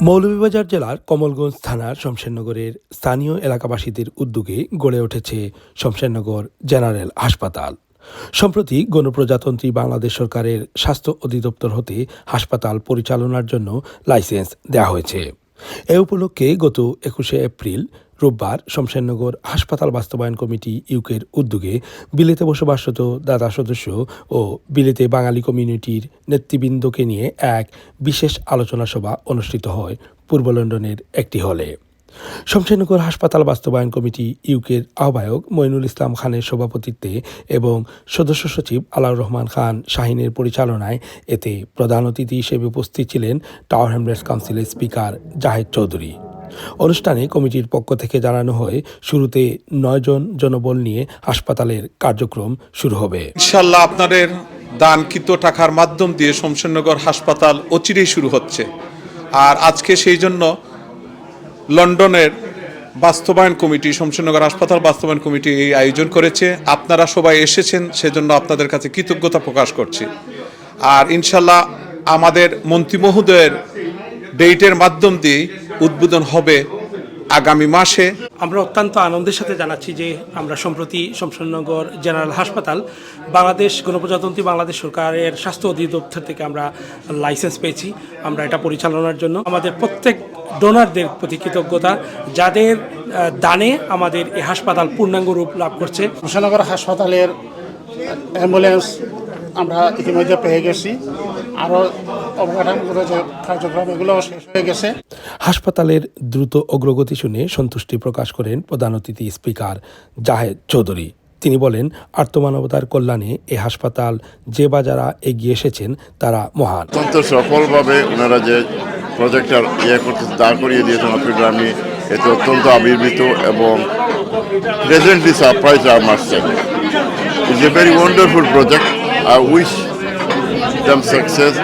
মৌলভীবাজার জেলার কমলগঞ্জ থানার শমশেরনগরের স্থানীয় এলাকাবাসীদের উদ্যোগে গড়ে উঠেছে শমশেরনগর জেনারেল হাসপাতাল। সম্প্রতি গণপ্রজাতন্ত্রী বাংলাদেশ সরকারের স্বাস্থ্য অধিদপ্তর হতে হাসপাতাল পরিচালনার জন্য লাইসেন্স দেওয়া হয়েছে। এ উপলক্ষে গত একুশে এপ্রিল রোববার শমশেরনগর হাসপাতাল বাস্তবায়ন কমিটি ইউকের উদ্যোগে বিলেতে বসবাসরত দাদা সদস্য ও বিলেতে বাঙালি কমিউনিটির নেতৃবৃন্দকে নিয়ে এক বিশেষ আলোচনা সভা অনুষ্ঠিত হয় পূর্ব লন্ডনের একটি হলে। শমশেরনগর হাসপাতাল বাস্তবায়ন কমিটি ইউকের আহ্বায়ক মইনুল ইসলাম খানের সভাপতিত্বে এবং সদস্য সচিব আলাউর রহমান খান শাহিনের পরিচালনায় এতে প্রধান অতিথি হিসেবে উপস্থিত ছিলেন টাওয়ার হ্যামলেটস কাউন্সিলের স্পিকার জাহেদ চৌধুরী। অনুষ্ঠানে কমিটির পক্ষ থেকে জানানো হয়, শুরুতে নয়জন জনবল নিয়ে হাসপাতালের কার্যক্রম শুরু হবে। ইনশাল্লাহ আপনাদের দানকৃত টাকার মাধ্যম দিয়ে শমশেরনগর হাসপাতাল অচিরেই শুরু হচ্ছে। আর আজকে সেই জন্য লন্ডনের বাস্তবায়ন কমিটি, শমশেরনগর হাসপাতাল বাস্তবায়ন কমিটি এই আয়োজন করেছে। আপনারা সবাই এসেছেন, সেজন্য আপনাদের কাছে কৃতজ্ঞতা প্রকাশ করছি। আর ইনশাল্লাহ আমাদের মন্ত্রী মহোদয়ের ডেটের মাধ্যম দিয়ে উদ্বোধন হবে আগামী মাসে। আমরা অত্যন্ত আনন্দের সাথে জানাচ্ছি যে আমরা সম্প্রতি শমশেরনগর জেনারেল হাসপাতাল বাংলাদেশ গণপ্রজাতন্ত্রী বাংলাদেশ সরকারের স্বাস্থ্য অধিদপ্তর থেকে আমরা লাইসেন্স পেয়েছি। আমরা এটা পরিচালনার জন্য। আমাদের প্রত্যেক ডোনারদের প্রতি কৃতজ্ঞতা যাদের দানে আমাদের এই হাসপাতাল পূর্ণাঙ্গ রূপ লাভ করছে। কৃষ্ণনগর হাসপাতালের অ্যাম্বুলেন্স আমরা ইতিমধ্যে পেয়ে গেছি। আরও অবকাঠামোগুলো যে কার্যক্রম এগুলো শেষ হয়ে গেছে। হাসপাতালের দ্রুত অগ্রগতি শুনে সন্তুষ্টি প্রকাশ করেন প্রধান অতিথি স্পিকার জাহেদ চৌধুরী। তিনি বলেন আর্তমানবতার কল্যাণে এ হাসপাতাল যে বা যারা এগিয়ে এসেছেন তারা মহান। অত্যন্ত সফলভাবে ওনারা যে প্রজেক্টটা ইয়ে করতে দাঁড় করিয়ে দিয়েছেন হসপিটাল আমি এতে অত্যন্ত আবির্ভূত এবং presently surprise I must say it's a very wonderful project I wish them success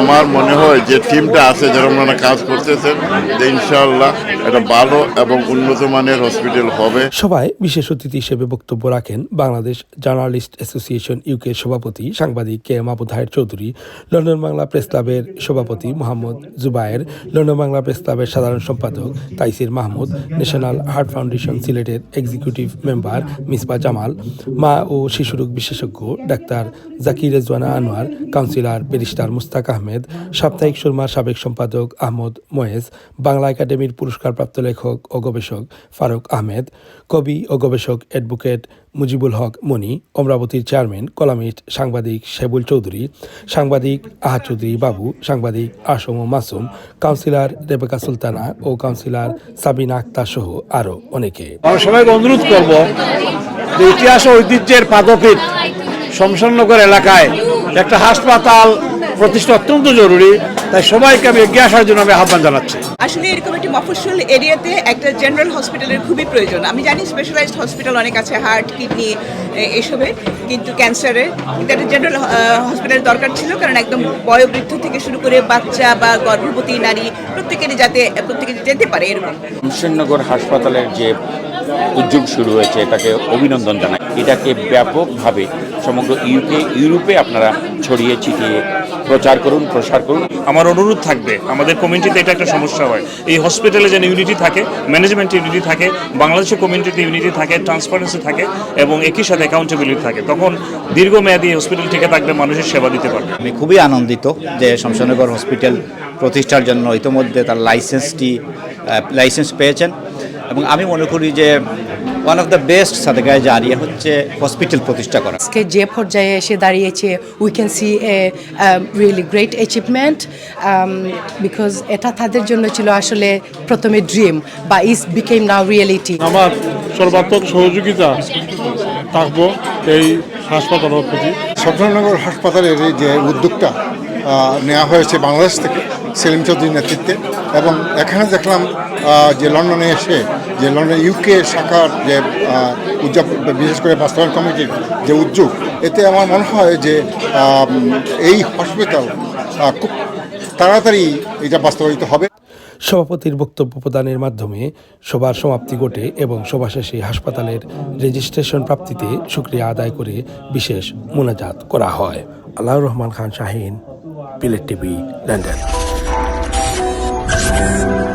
আমার মনে হয় যে টিমটা আছে, যারা ওনারা কাজ করতেছেন, যে ইনশাআল্লাহ একটা ভালো এবং উন্নত মানের হসপিটাল হবে। সবাই বিশেষ অতিথি হিসেবে বক্তব্য রাখেন বাংলাদেশ জার্নালিস্ট অ্যাসোসিয়েশন ইউকের সভাপতি সাংবাদিক K M Abu Taher Chowdhury, London Bangla press ক্লাবের সভাপতি মোহাম্মদ জুবায়ের, লন্ডন বাংলা প্রেস ক্লাবের সাধারণ সম্পাদক Taisir Mahmud, National Heart Foundation সিলেটের এক্সিকিউটিভ মেম্বার মিসবা জামাল, মা ও শিশুরোগ বিশেষজ্ঞ ডাক্তার জাকির রেজওয়ানা আনোয়ার, কাউন্সিলর ব্যারিস্টার মুস্তাক আহমেদ, সাপ্তাহিক সুরমার সাবেক সম্পাদক আহমদ ময়েজ, বাংলা একাডেমির পুরস্কারপ্রাপ্ত লেখক ও গবেষক ফারুক আহমেদ, কবি ও গবেষক অ্যাডভোকেট মুজিবুল হক মনি অমরাবতীর চেয়ারম্যান কলামিস্ট সাংবাদিক শেবুল চৌধুরী, সাংবাদিক আহাদ চৌধুরী বাবু, সাংবাদিক আসম মাসুম, কাউন্সিলর রেবেকা সুলতানা ও কাউন্সিলর সাবিনা আক্তার সহ আরও অনেকে। সবাইকে অনুরোধ করব ইতিহাস ঐতিহ্যের পাদপীঠ শমশাননগর এলাকায় একটা হাসপাতাল প্রতিষ্ঠা অত্যন্ত জরুরি। তাই সবাইকে আমি এগিয়ে আসার জন্য আমি আহ্বান জানাচ্ছি। আসলে এরকম একটি মফস্বল এরিয়াতে একটা জেনারেল হসপিটালের খুবই প্রয়োজন। আমি জানি স্পেশালাইজড হসপিটাল অনেক আছে হার্ট কিডনি এসবের কিন্তু ক্যান্সারের কিন্তু একটা জেনারেল হসপিটালের দরকার ছিল কারণ একদম বয়োবৃদ্ধ থেকে শুরু করে বাচ্চা বা গর্ভবতী নারী প্রত্যেকেরই যাতে প্রত্যেকে যেতে পারে এরকম। শমশেরনগর হাসপাতালের যে উদ্যোগ শুরু হয়েছে এটাকে অভিনন্দন জানাই। এটাকে ব্যাপকভাবে সমগ্র ইউকে ইউরোপে আপনারা ছড়িয়ে ছিটিয়ে প্রচার করুন প্রসার করুন। আমার অনুরোধ থাকবে আমাদের কমিউনিটিতে এটা একটা সমস্যা হয়। এই হসপিটালে যেন ইউনিটি থাকে ম্যানেজমেন্ট ইউনিটি থাকে বাংলাদেশের কমিউনিটিতে ইউনিটি থাকে ট্রান্সপারেন্সি থাকে এবং একই সাথে অ্যাকাউন্টেবিলিটি থাকে তখন দীর্ঘমেয়াদী হসপিটাল থেকে থাকবে মানুষের সেবা দিতে পারবে। আমি খুবই আনন্দিত যে শমশানগর হসপিটাল প্রতিষ্ঠার জন্য ইতিমধ্যে তার লাইসেন্সটি লাইসেন্স পেয়েছেন। এবং আমি মনে করি যে ওয়ান অফ দ্য বেস্ট সাদেগায় জারিয়া হচ্ছে হসপিটাল প্রতিষ্ঠা করা। আজকে যে পর্যায়ে এসে দাঁড়িয়েছে we can see a really great achievement because um, এটা তাদের জন্য ছিল আসলে প্রথমে ড্রিম বা ইস বিকেম নাও রিয়েলিটি আমার সর্বাত্মক সহযোগিতা থাকব এই হাসপাতালের প্রতি। শমশাননগর হাসপাতালের এই যে উদ্যোগটা নেওয়া হয়েছে বাংলাদেশ থেকে সেলিম চৌধুরীর নেতৃত্বে। এবং এখানে দেখলাম যে লন্ডনে এসে, যে লন্ডন ইউকে শাখার যে উদযাপন বিশেষ করে বাস্তবায়ন কমিটির যে উদ্যোগ, এতে আমার মনে হয় যে এই হসপিটাল খুব তাড়াতাড়ি এটা বাস্তবায়িত হবে। সভাপতির বক্তব্য প্রদানের মাধ্যমে সভার সমাপ্তি ঘটে এবং সভা শেষে হাসপাতালের রেজিস্ট্রেশন প্রাপ্তিতে সুক্রিয়া আদায় করে বিশেষ মোনাজাত করা হয়। আল্লাহ রহমান খান শাহিন পিলেট টিভি লন্ডন Thank.